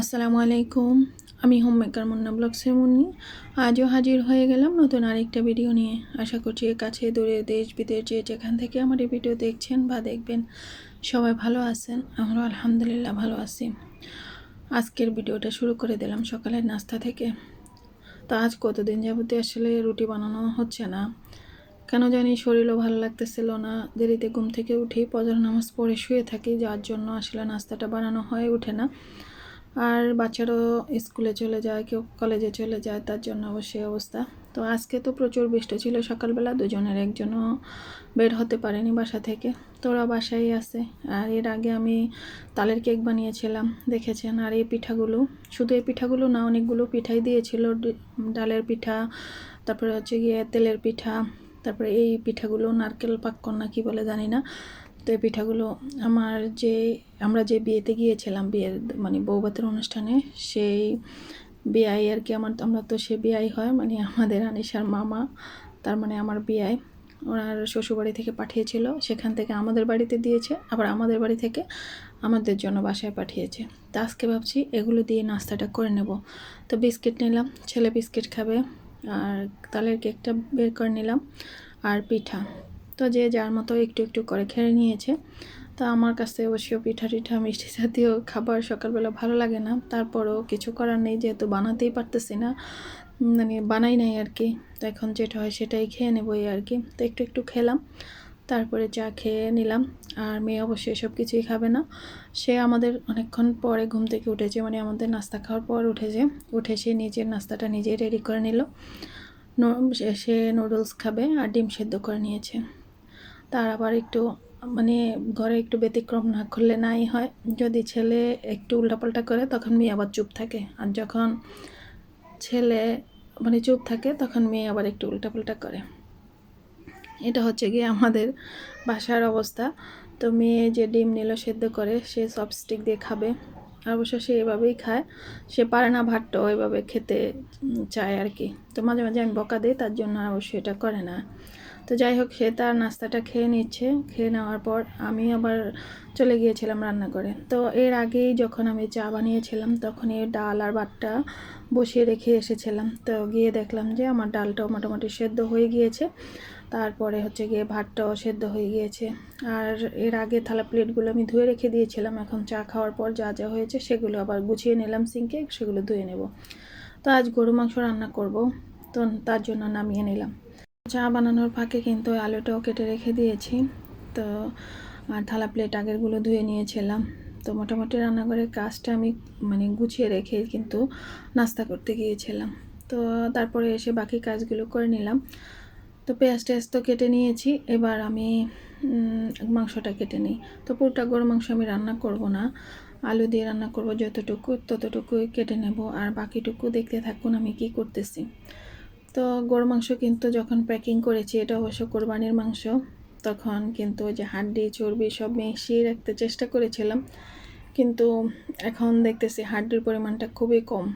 আসসালামু আলাইকুম। আমি হোম মেকার মুন্না ব্লগ সেমুনি আজও হাজির হয়ে গেলাম নতুন আরেকটা ভিডিও নিয়ে। আশা করছি কাছে, দূরে, দেশ, বিদেশ যে যেখান থেকে আমার এই ভিডিও দেখছেন বা দেখবেন, সবাই ভালো আছেন। আমরাও আলহামদুলিল্লাহ ভালো আছি। আজকের ভিডিওটা শুরু করে দিলাম সকালের নাস্তা থেকে। তো আজ কতদিন যাবতে আসলে রুটি বানানো হচ্ছে না। কেন জানি শরীরও ভালো লাগতেছিল না। দেরিতে ঘুম থেকে উঠেই পজর নামাজ পড়ে শুয়ে থাকি, যার জন্য আসলে নাস্তাটা বানানো হয়ে ওঠে না। আর বাচ্চারাও স্কুলে চলে যায়, কেউ কলেজে চলে যায়, তার জন্য অবশ্যই অবস্থা। তো আজকে তো প্রচুর বৃষ্টি ছিল, সকালবেলা দুজনের একজনও বের হতে পারেনি বাসা থেকে। তোরা বাসায় আছে, আর এর আগে আমি তালের কেক বানিয়েছিলাম, দেখেছেন? আর এই পিঠাগুলো, শুধু এই পিঠাগুলো না, অনেকগুলো পিঠাই দিয়েছিল ডালের পিঠা, তারপরে হচ্ছে গিয়ে তেলের পিঠা, তারপরে এই পিঠাগুলো নারকেল পাক্কন না কি বলে জানি না। তো এই পিঠাগুলো আমার যে, আমরা যে বিয়েতে গিয়েছিলাম, বিয়ের মানে বৌভাতের অনুষ্ঠানে, সেই বিয়াই আর কি আমার, আমরা তো সে বিয়াই হয় মানে আমাদের আনিসার মামা, তার মানে আমার বিয়াই, ওনার শ্বশুরবাড়ি থেকে পাঠিয়েছিল, সেখান থেকে আমাদের বাড়িতে দিয়েছে, আবার আমাদের বাড়ি থেকে আমাদের জন্য বাসায় পাঠিয়েছে। তো আজকে ভাবছি এগুলো দিয়ে নাস্তাটা করে নেব। তো বিস্কিট নিলাম, ছেলে বিস্কিট খাবে, আর তালের কেকটা বের করে নিলাম, আর পিঠা। তো যে যার মতো একটু একটু করে খেয়ে নিয়েছে। তা আমার কাছে অবশ্য পিঠা টিঠা, মিষ্টি জাতীয় খাবার সকালবেলা ভালো লাগে না। তারপরও কিছু করার নেই, যেহেতু বানাতেই পারতেছি না মানে বানাই নাই আর কি। তো এখন যেটা হয় সেটাই খেয়ে নেবই আর কি। তো একটু একটু খেলাম, তারপরে চা খেয়ে নিলাম। আর মেয়ে অবশ্যই এসব কিছুই খাবে না। সে আমাদের অনেকক্ষণ পরে ঘুম থেকে উঠেছে মানে আমাদের নাস্তা খাওয়ার পর উঠেছে। উঠে সে নিজের নাস্তাটা নিজেই রেডি করে নিল। সে নুডলস খাবে আর ডিম সেদ্ধ করে নিয়েছে। তার আবার একটু মানে ঘরে একটু ব্যতিক্রম না করলে নাই হয়। যদি ছেলে একটু উল্টাপাল্টা করে, তখন মেয়ে আবার চুপ থাকে। আর যখন ছেলে মানে চুপ থাকে, তখন মেয়ে আবার একটু উল্টাপাল্টা করে। এটা হচ্ছে গিয়ে আমাদের বাসার অবস্থা। তো মেয়ে যে ডিম নিল, সেদ্ধ করে, সে চপস্টিক দিয়ে খাবে। আর অবশ্য সে এভাবেই খায়। সে পারে না ভাতটাও এভাবে খেতে চায় আর কি। তো মাঝে মাঝে আমি বকা দিই, তার জন্য অবশ্যই এটা করে না। তো যাই হোক সে তার নাস্তাটা খেয়ে নিচ্ছে। খেয়ে নেওয়ার পর আমি আবার চলে গিয়েছিলাম রান্না করে তো এর আগেই যখন আমি চা বানিয়েছিলাম, তখন এই ডাল আর ভাতটা বসিয়ে রেখে এসেছিলাম। তো গিয়ে দেখলাম যে আমার ডালটাও মোটামুটি সেদ্ধ হয়ে গিয়েছে। তারপরে হচ্ছে গিয়ে ভাতটাও সেদ্ধ হয়ে গিয়েছে। আর এর আগে থালা প্লেটগুলো আমি ধুয়ে রেখে দিয়েছিলাম। এখন চা খাওয়ার পর যা যা হয়েছে, সেগুলো আবার গুছিয়ে নিলাম সিঙ্কে, সেগুলো ধুয়ে নেব। তো আজ গরু মাংস রান্না করব। তো তার জন্য নামিয়ে নিলাম। চা বানানোর ফাঁকে কিন্তু আলুটাও কেটে রেখে দিয়েছি। তো আর থালা প্লেট আগেরগুলো ধুয়ে নিয়েছিলাম। তো মোটামুটি রান্নাঘরের কাজটা আমি মানে গুছিয়ে রেখে কিন্তু নাস্তা করতে গিয়েছিলাম। তো তারপরে এসে বাকি কাজগুলো করে নিলাম। তো পেঁয়াজ টেয়াজ তো কেটে নিয়েছি। এবার আমি মাংসটা কেটে নিই। তো পুরোটা গরু মাংস আমি রান্না করব না। আলু দিয়ে রান্না করব যতটুকু, ততটুকুই কেটে নেব। আর বাকিটুকু দেখতে থাকুন আমি কি করতেছি। তো গরু মাংস কিন্তু যখন প্যাকিং করেছি, এটা অবশ্য কোরবানির মাংস, তখন কিন্তু যে হাড্ডি, চর্বি সব মিশিয়ে রাখতে চেষ্টা করেছিলাম। কিন্তু এখন দেখতেছি হাড্ডির পরিমাণটা খুবই কম।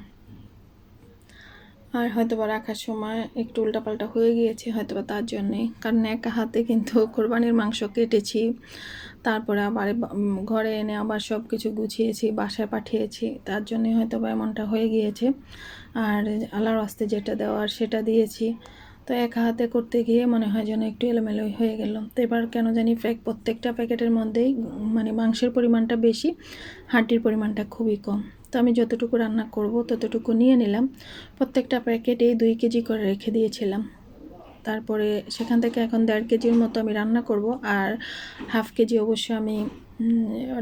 আর হয়তো বা রাখার সময় একটু উল্টাপাল্টা হয়ে গিয়েছে হয়তো বা তার জন্যে। কারণ একা হাতে কিন্তু কোরবানির মাংস কেটেছি, তারপরে আবার ঘরে এনে আবার সব কিছু গুছিয়েছি, বাসায় পাঠিয়েছি, তার জন্যে হয়তো বা এমনটা হয়ে গিয়েছে। আর আল্লাহর আস্তে যেটা দেওয়ার সেটা দিয়েছি। তো একা হাতে করতে গিয়ে মনে হয় যেন একটু এলোমেলোই হয়ে গেল। তো এবার কেন জানি প্যাক প্রত্যেকটা প্যাকেটের মধ্যেই মানে মাংসের পরিমাণটা বেশি হাড্ডির পরিমাণটা খুবই কম। তো আমি যতটুকু রান্না করব ততটুকু নিয়ে নিলাম। প্রত্যেকটা প্যাকেটেই দুই কেজি করে রেখে দিয়েছিলাম। তারপরে সেখান থেকে এখন দেড় কেজির মতো আমি রান্না করব আর হাফ কেজি অবশ্য আমি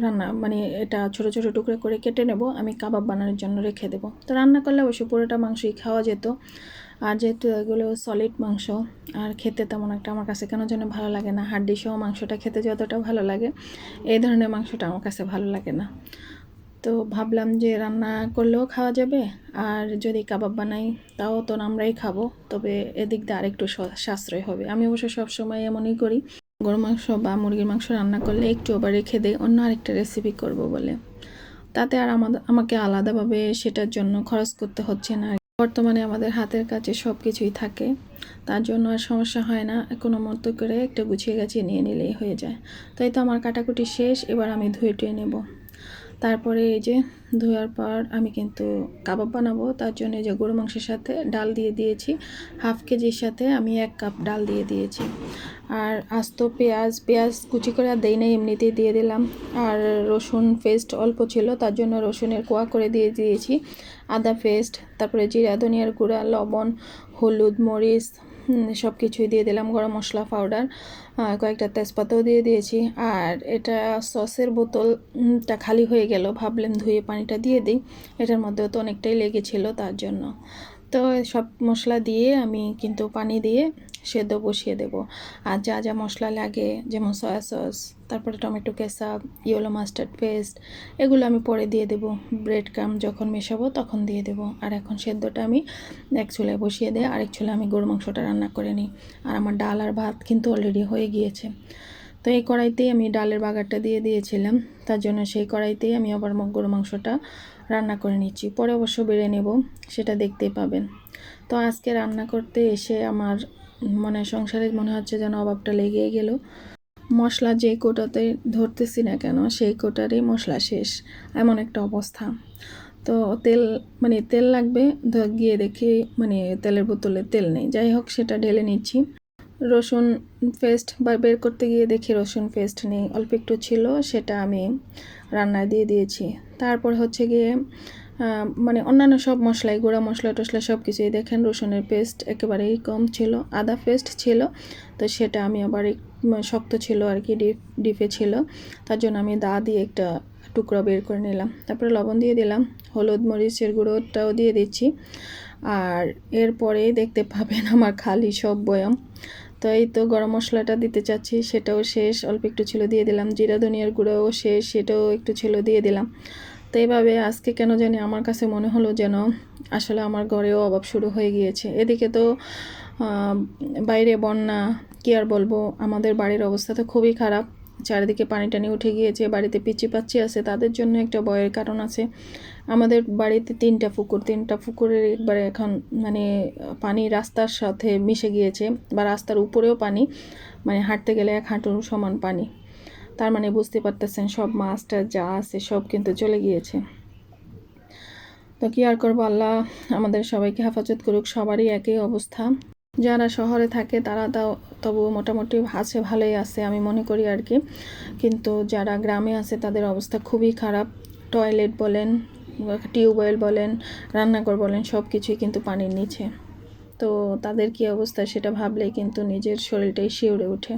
রান্না মানে এটা ছোট ছোট টুকরো করে কেটে নেব। আমি কাবাব বানানোর জন্য রেখে দেবো। তো রান্না করলে অবশ্য পুরোটা মাংসই খাওয়া যেত। আর যেহেতু এগুলো সলিড মাংস, আর খেতে তেমন একটা আমার কাছে কেন যেন ভালো লাগে না। হাড্ডি সহ মাংসটা খেতে যতটা ভালো লাগে, এই ধরনের মাংসটা আমার কাছে ভালো লাগে না। তো ভাবলাম যে রান্না করলেও খাওয়া যাবে, আর যদি কাবাব বানাই তাও তো আমরাই খাব। তবে এদিক দিয়ে আরেকটু সাশ্রয় হবে। আমি অবশ্য সবসময় এমনই করি গরু মাংস বা মুরগির মাংস রান্না করলে একটু আবার রেখে দেয় অন্য আরেকটা রেসিপি করব বলে। তাতে আর আমাদের আমাকে আলাদাভাবে সেটার জন্য খরচ করতে হচ্ছে না বর্তমানে আমাদের হাতের কাছে সব কিছুই থাকে, তার জন্য আর সমস্যা হয় না, কোনো মতো করে একটা গুছিয়ে গাছিয়ে নিয়ে নিলেই হয়ে যায়। তাই তো আমার কাটাকুটি শেষ, এবার আমি ধুয়ে টুয়ে নেব। তারপরে এই যে ধোয়ার পর আমি কিন্তু কাবাব বানাবো, তার জন্য যে গরু মাংসের সাথে ডাল দিয়ে দিয়েছি, হাফ কেজির সাথে আমি এক কাপ ডাল দিয়ে দিয়েছি। আর আস্ত পেঁয়াজ পেঁয়াজ কুচি করে আর দেই নাই, এমনিতেই দিয়ে দিলাম। আর রসুন পেস্ট অল্প ছিল, তার জন্য রসুনের কোয়া করে দিয়ে দিয়েছি। আদা পেস্ট তারপরে জিরা, ধনিয়ার গুঁড়া, লবণ, হলুদ, মরিচ সব কিছুই দিয়ে দিলাম গরম মশলা পাউডার কয়েকটা তেজপাতাও দিয়ে দিয়েছি। আর এটা সসের বোতলটা খালি হয়ে গেল, ভাবলাম ধুয়ে পানিটা দিয়ে দিই। এটার মধ্যেও তো অনেকটাই লেগেছিলো তার জন্য। তো সব মশলা দিয়ে আমি কিন্তু পানি দিয়ে সেদ্ধ বসিয়ে দেব। আর যা যা মশলা লাগে, যেমন সয়া সস তারপরে tomato ketchup yellow mustard paste এগুলো আমি পরে দিয়ে দেব। ব্রেড ক্রাম যখন মেশাবো তখন দিয়ে দেব। আর এখন সেদ্ধটা আমি এক চুলায় বসিয়ে দিয়ে আরেক চুলে আমি গরু মাংসটা রান্না করে নিই। আর আমার ডাল আর ভাত কিন্তু অলরেডি হয়ে গিয়েছে। তো এই কড়াইতেই আমি ডালের বাগারটা দিয়ে দিয়েছিলাম। তার জন্য সেই কড়াইতেই আমি আবার গরু মাংসটা রান্না করে নিচ্ছি। পরে অবশ্য বেড়ে নেব, সেটা দেখতেই পাবেন। তো আজকে রান্না করতে এসে আমার মানে সংসারে মনে হচ্ছে যেন অভাবটা লেগেই গেল। মশলা যে কোটাতে ধরতেছি না কেন, সেই কোটারই মশলা শেষ। এমন একটা অবস্থা। তো তেল মানে তেল লাগবে গিয়ে দেখি মানে তেলের বোতলে তেল নেই। যাই হোক, সেটা ঢেলে নিচ্ছি। রসুন পেস্ট বা বের করতে গিয়ে দেখি রসুন পেস্ট নেই। অল্প একটু ছিল, সেটা আমি রান্নায় দিয়ে দিয়েছি। তারপর হচ্ছে গিয়ে মানে অন্যান্য সব মশলাই, গুঁড়া মশলা টশলা সব কিছুই দেখেন, রসুনের পেস্ট একেবারেই কম ছিল, আদা পেস্ট ছিল, তো সেটা আমি আবার শক্ত ছিল আর কি, ডিপ ডিপে ছিল, তার জন্য আমি দা দিয়ে একটা টুকরো বের করে নিলাম। তারপরে লবণ দিয়ে দিলাম, হলুদ মরিচের গুঁড়োটাও দিয়ে দিচ্ছি, আর এরপরে দেখতে পাবেন আমার খালি সব বয়াম। তো এই তো গরম মশলাটা দিতে চাচ্ছি, সেটাও শেষ, অল্প একটু ছিল দিয়ে দিলাম, জিরা ধনিয়ার গুঁড়োও শেষ, সেটাও একটু ছিল দিয়ে দিলাম। তো এইভাবে আজকে কেন জানি আমার কাছে মনে হলো যেন আসলে আমার ঘরেও অভাব শুরু হয়ে গিয়েছে। এদিকে তো বাইরে বন্যা, কী আর বলব, আমাদের বাড়ির অবস্থা তো খুবই খারাপ। চারিদিকে পানি টানি উঠে গিয়েছে, বাড়িতে পিচি পাচ্ছি আছে, তাদের জন্য একটা ভয়ের কারণ আছে। আমাদের বাড়িতে তিনটা পুকুর, তিনটা পুকুরের একবারে এখন মানে পানি রাস্তার সাথে মিশে গিয়েছে বা রাস্তার উপরেও পানি মানে হাঁটতে গেলে এক হাঁটুর সমান পানি। তার মানে বুঝতে পারতেছেন সব মাছটা যা আছে সব কিন্তু চলে গিয়েছে। তো কি আর করব, আল্লাহ আমাদের সবাইকে হেফাজত করুক, সবারই একই অবস্থা। যারা শহরে থাকে তারা তাও তবু মোটামুটি আছে, ভালোই আছে আমি মনে করি আর কি। কিন্তু যারা গ্রামে আছে তাদের অবস্থা খুবই খারাপ। টয়লেট বলেন, টিউবওয়েল বলেন, রান্নাঘর বলেন, সব কিছুই কিন্তু পানির নিচে। তো তাদের কি অবস্থা সেটা ভাবলেই কিন্তু নিজের শরীরটাই শিউরে ওঠে।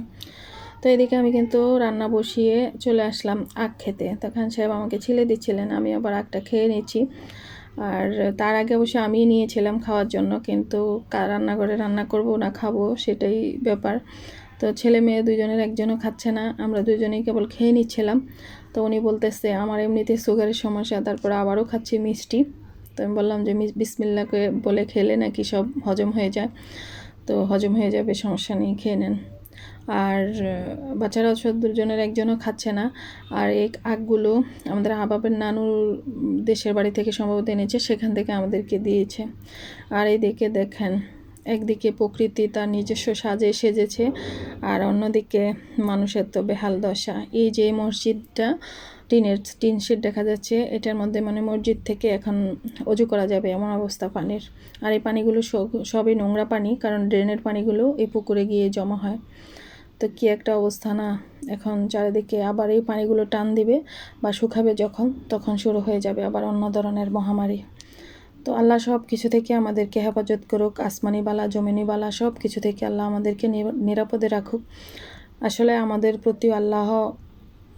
তো এদিকে আমি কিন্তু রান্না বসিয়ে চলে আসলাম আখ খেতে। তো খান সাহেব আমাকে ছিলে দিচ্ছিলেন, আমি আবার আখটা খেয়ে নিচ্ছি। আর তার আগে অবশ্য আমি নিয়েছিলাম খাওয়ার জন্য, কিন্তু রান্নাঘরে রান্না করব না খাব সেটাই ব্যাপার। তো ছেলে মেয়ে দুজনের একজনও খাচ্ছে না, আমরা দুজনেই কেবল খেয়ে নিচ্ছিলাম। তো উনি বলতেছে, আমার এমনিতে সুগারের সমস্যা, তারপর আবারও খাচ্ছি মিষ্টি। তো আমি বললাম যে বিসমিল্লাকে বলে খেলে নাকি সব হজম হয়ে যায়? তো হজম হয়ে যাবে, সমস্যা নেই, খেয়ে নেন। আর বাচ্চারা দুজনের একজনও খাচ্ছে না। আর এই আগগুলো আমাদের আবাবের নানুর দেশের বাড়ি থেকে সম্ভবত এনেছে, সেখান থেকে আমাদেরকে দিয়েছে। আর এই দিকে দেখেন, একদিকে প্রকৃতি তার নিজস্ব সাজে সেজেছে, আর অন্যদিকে মানুষের তো বেহাল দশা। এই যে মসজিদটা, টিনের, টিন শিট দেখা যাচ্ছে, এটার মধ্যে মানে মসজিদ থেকে এখন অজু করা যাবে এমন অবস্থা পানির। আর এই পানিগুলো সবই নোংরা পানি, কারণ ড্রেনের পানিগুলো এই পুকুরে গিয়ে জমা হয়। তো কী একটা অবস্থা না? এখন চারিদিকে আবার এই পানিগুলো টান দিবে বা শুকাবে যখন, তখন শুরু হয়ে যাবে আবার অন্য ধরনের মহামারী। তো আল্লাহ সব কিছু থেকে আমাদেরকে হেফাজত করুক, আসমানি বালা, জমিনি বালা সব কিছু থেকে আল্লাহ আমাদেরকে নিরাপদে রাখুক। আসলে আমাদের প্রতি আল্লাহ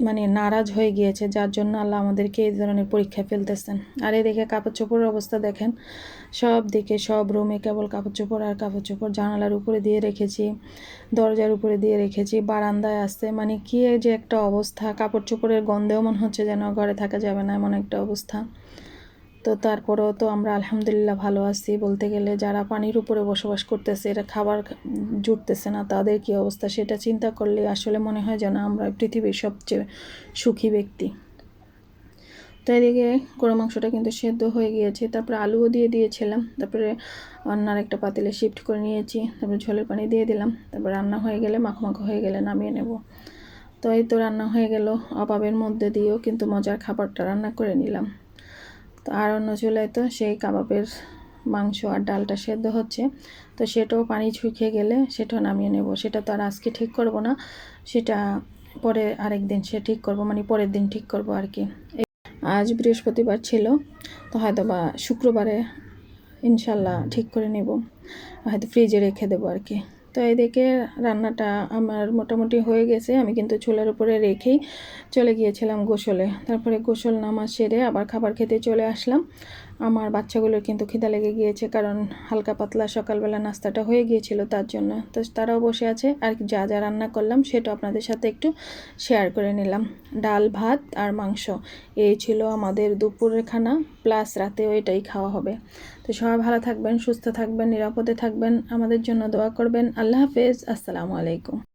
মানে নারাজ হয়ে গিয়েছে, যার জন্য আল্লাহ আমাদেরকে এই ধরনের পরীক্ষা ফেলতেছেন। আর এদিকে কাপড় চোপড়ের অবস্থা দেখেন, সব দিকে সব রুমে কেবল কাপড় চোপড় আর কাপড় চোপড় জানালার উপরে দিয়ে রেখেছি, দরজার উপরে দিয়ে রেখেছি, বারান্দায় আসতে মানে কি যে একটা অবস্থা, কাপড় চোপড়ের গন্ধেও মনে হচ্ছে যেন ঘরে থাকা যাবে না, এমন একটা অবস্থা। তো তারপরেও তো আমরা আলহামদুলিল্লাহ ভালো আছি। বলতে গেলে যারা পানির উপরে বসবাস করতেছে এটা খাবার জুটতেছে না, তাদের কি অবস্থা সেটা চিন্তা করলে আসলে মনে হয় যেন আমরা পৃথিবীর সবচেয়ে সুখী ব্যক্তি। তো এদিকে গরু মাংসটা কিন্তু সেদ্ধ হয়ে গিয়েছে। তারপরে আলুও দিয়ে দিয়েছিলাম। তারপরে রান্নার একটা পাতিলে শিফট করে নিয়েছি। তারপরে ঝোলের পানি দিয়ে দিলাম। তারপরে রান্না হয়ে গেলে মাখো মাখো হয়ে গেলে নামিয়ে নেব। তো এই তো রান্না হয়ে গেল। অভাবের মধ্যে দিয়েও কিন্তু মজার খাবারটা রান্না করে নিলাম। তো আর অন্য চুলায় তো সেই কাবাবের মাংস আর ডালটা সেদ্ধ হচ্ছে। তো সেটাও পানি শুকিয়ে গেলে সেটাও নামিয়ে নেব। সেটা তো আর আজকে ঠিক করব না। সেটা পরে আরেক দিন সে ঠিক করব মানে পরের দিন ঠিক করব আর কি। আজ বৃহস্পতিবার ছিল, তো হয়তো বা শুক্রবারে ইনশাল্লাহ ঠিক করে নেব। হয়তো ফ্রিজে রেখে দেবো আর কি। তো এদিকে রান্নাটা আমার মোটামুটি হয়ে গেছে, আমি কিন্তু চুলার উপরে রেখেই চলে গিয়েছিলাম গোসলে। তারপরে গোসল নামাজ সেরে আবার খাবার খেতে চলে আসলাম। আমার বাচ্চাগুলোর কিন্তু খিদা লেগে গিয়েছে, কারণ হালকা পাতলা সকালবেলা নাস্তাটা হয়ে গিয়েছিল তার জন্য। তো তারাও বসে আছে, আর যা যা রান্না করলাম সেটা আপনাদের সাথে একটু শেয়ার করে নিলাম। ডাল, ভাত আর মাংস, এই ছিল আমাদের দুপুরের খানা প্লাস রাতেও এটাই খাওয়া হবে। তো সবাই ভালো থাকবেন, সুস্থ থাকবেন, নিরাপদে থাকবেন, আমাদের জন্য দোয়া করবেন। আল্লাহ হাফেজ, আসসালামু আলাইকুম।